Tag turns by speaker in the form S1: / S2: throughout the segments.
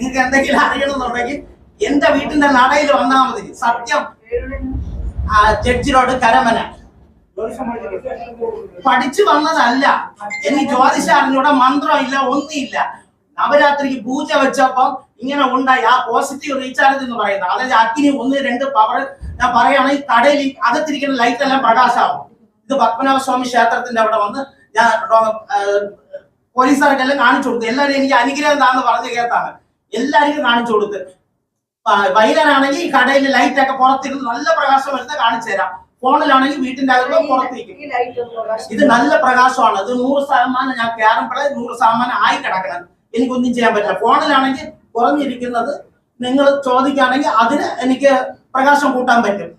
S1: നിങ്ങൾക്ക് എന്തെങ്കിലും അറിയണമെന്നുണ്ടെങ്കിൽ എന്റെ വീട്ടിന്റെ നടയിൽ വന്നാൽ മതി. സത്യം. ജഡ്ജിനോട് കരമന. പഠിച്ചു വന്നതല്ല. എനിക്ക് ജ്യോതിഷം മന്ത്രം മന്ത്രമില്ല ഒന്നുമില്ല. നവരാത്രിക്ക് പൂജ വെച്ചപ്പം ഇങ്ങനെ ഉണ്ടായി. ആ പോസിറ്റീവ് റീചാർജ് എന്ന് പറയുന്നത്. അതായത് അഗ്നി ഒന്ന് രണ്ട് പവർ ഞാൻ പറയുകയാണെങ്കിൽ കടയിൽ അകത്തിരിക്കുന്ന ലൈറ്റ് എല്ലാം പ്രകാശമാവും. ഇത് പത്മനാഭ സ്വാമി ക്ഷേത്രത്തിന്റെ അവിടെ വന്ന് ഞാൻ പോലീസുകാർക്കെല്ലാം കാണിച്ചു കൊടുത്തു. എല്ലാവരും എനിക്ക് അനുഗ്രഹം താന്ന് പറഞ്ഞ് കേട്ടാണ് എല്ലാവർക്കും കാണിച്ചു കൊടുത്ത് ഈ കടയിൽ ലൈറ്റ് ഒക്കെ പുറത്തിരുന്ന് നല്ല പ്രകാശം വരുന്ന കാണിച്ചു തരാം. ഫോണിലാണെങ്കിൽ വീട്ടിന്റെ അകത്ത് പുറത്തിരിക്കും ഇത് നല്ല പ്രകാശമാണ്. ഇത് നൂറ് ശതമാനം ഞാൻ കയറുമ്പോഴേ നൂറ് ശതമാനം ആയി കിടക്കണം. എനിക്കൊന്നും ചെയ്യാൻ പറ്റില്ല. ഫോണിലാണെങ്കിൽ കുറഞ്ഞിരിക്കുന്നത് നിങ്ങൾ ചോദിക്കുകയാണെങ്കിൽ അതിന് എനിക്ക് പ്രകാശം കൂട്ടാൻ പറ്റും.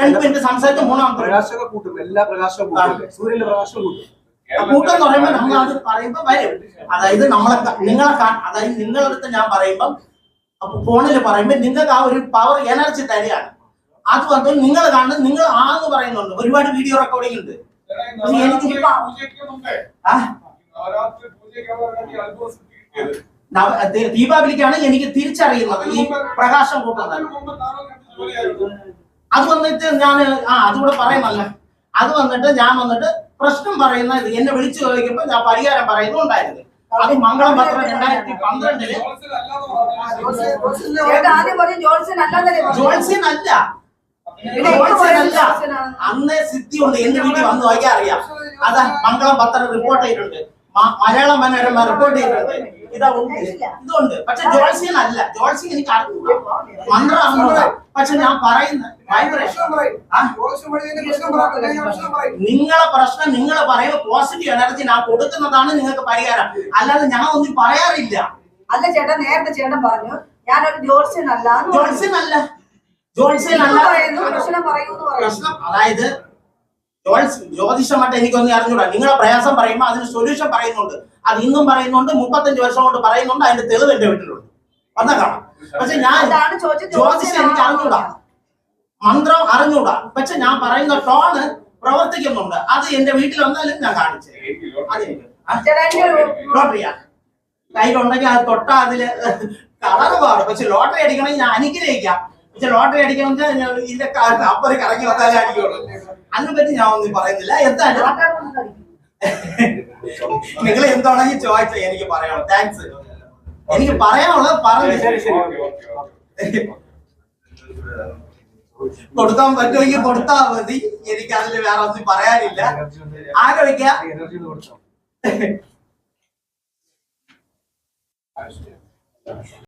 S1: രണ്ട് മിനിറ്റ് സംസാരിച്ച മൂന്നാമത്തെ
S2: പ്രകാശമൊക്കെ കൂട്ടും. എല്ലാ പ്രകാശവും കൂട്ടും. സൂര്യന്റെ പ്രകാശം കൂട്ടും.
S1: കൂട്ടം എന്ന് പറയുമ്പോൾ നമ്മൾ അത് പറയുമ്പോൾ വരും. അതായത് നമ്മളെ നിങ്ങളെ അതായത് അതായത് നിങ്ങളടുത്ത് ഞാൻ പറയുമ്പം അപ്പൊ ഫോണിൽ പറയുമ്പോൾ നിങ്ങൾക്ക് ആ ഒരു പവർ എനർജി തരികയാണ്. അത് പറഞ്ഞു നിങ്ങൾ കാണുന്നത് നിങ്ങൾ ആന്ന് പറയുന്നുണ്ട്. ഒരുപാട് വീഡിയോ റെക്കോർഡിംഗ് ഉണ്ട്. എനിക്ക് ദീപാവലിക്കാണ് എനിക്ക് തിരിച്ചറിയുന്നത്. ഈ പ്രകാശം കൂട്ടുന്നത് അത് വന്നിട്ട് ഞാൻ ആ അതുകൂടെ പറയുന്നല്ല അത് വന്നിട്ട് ഞാൻ വന്നിട്ട് പ്രശ്നം പറയുന്ന ഇത് എന്നെ വിളിച്ചു ചോദിക്കുമ്പോൾ ഞാൻ പരിഹാരം പറയുന്നുണ്ടായിരുന്നു അത് മംഗളം പത്രം രണ്ടായിരത്തി
S3: പന്ത്രണ്ടിൽ അന്ന്
S1: ജോത്സ്യനല്ല അന്നേ സിദ്ധി ഉണ്ട് എന്റെ വീട്ടിൽ വന്ന് നോക്കിയാൽ അറിയാം. അതാ മംഗളം പത്രം റിപ്പോർട്ട് ചെയ്തിട്ടുണ്ട്. മലയാള മനോരമ റിപ്പോർട്ട് ചെയ്തിട്ടുണ്ട്. ഇതാ ഉണ്ട്. ഇതുണ്ട്. പക്ഷെ ജോൾസിയൻ അല്ല ജോൾസിയൻ എനിക്ക് അറിഞ്ഞൂടാ. മന്ത്രം അറിഞ്ഞൂടാ. പക്ഷെ ഞാൻ പറയുന്ന നിങ്ങളെ പ്രശ്നം നിങ്ങൾ പറയുമ്പോൾ പോസിറ്റീവ് എനർജി ഞാൻ കൊടുക്കുന്നതാണ് നിങ്ങൾക്ക് പരിഹാരം. അല്ലാതെ ഞാൻ ഒന്നും പറയാറില്ല.
S3: അല്ല ചേട്ടാ നേരത്തെ ചേട്ടൻ പറഞ്ഞു ഞാനൊരു.
S1: ജോത്സ്യനല്ല ജോത്സ്യനല്ല.
S3: പറയുന്നു പ്രശ്നം പറയൂന്ന്
S1: പ്രശ്നം അതായത് ജ്യോതിഷമായിട്ട് എനിക്കൊന്നും അറിഞ്ഞൂടാ. നിങ്ങളെ പ്രയാസം പറയുമ്പോൾ അതിന് സൊല്യൂഷൻ പറയുന്നുണ്ട്. അത് ഇന്നും പറയുന്നുണ്ട് മുപ്പത്തഞ്ച് വർഷം കൊണ്ട് പറയുന്നുണ്ട് അതിന്റെ തെളിവ് എന്റെ വീട്ടിലുണ്ട്. വന്നാ കാണാം. പക്ഷെ ഞാൻ ജ്യോതിഷം എനിക്ക് അറിഞ്ഞൂടാ. മന്ത്രം അറിഞ്ഞൂടാ. പക്ഷെ ഞാൻ പറയുന്ന ടോണ് പ്രവർത്തിക്കുന്നുണ്ട്. അത് എന്റെ വീട്ടിൽ വന്നാലും ഞാൻ കാണിച്ചു
S3: കയ്യിൽ ഉണ്ടെങ്കിൽ
S1: ലോട്ടറിയാ കയ്യിലുണ്ടെങ്കിൽ അത് തൊട്ടാ അതിൽ കളറ് മാറും. പക്ഷെ ലോട്ടറി അടിക്കണമെങ്കിൽ ഞാൻ അനുഗ്രഹിക്കാം. പക്ഷെ ലോട്ടറി അടിക്കണമെങ്കിൽ ഇതിന്റെ അപ്പറി കറങ്ങി വന്നാലേ അടിക്കുള്ളൂ. അതിനെ പറ്റി ഞാൻ ഒന്നും പറയുന്നില്ല. എന്തായാലും നിങ്ങൾ എന്താണെങ്കിൽ ചോദിച്ചേ എനിക്ക് പറയണം താങ്ക്സ് എനിക്ക് പറയാനുള്ളത് പറഞ്ഞു കൊടുക്കാൻ പറ്റുമെങ്കിൽ കൊടുത്താ മതി. എനിക്ക് അതിൽ വേറെ ഒന്നും പറയാനില്ല.
S2: കൊടുത്തോ.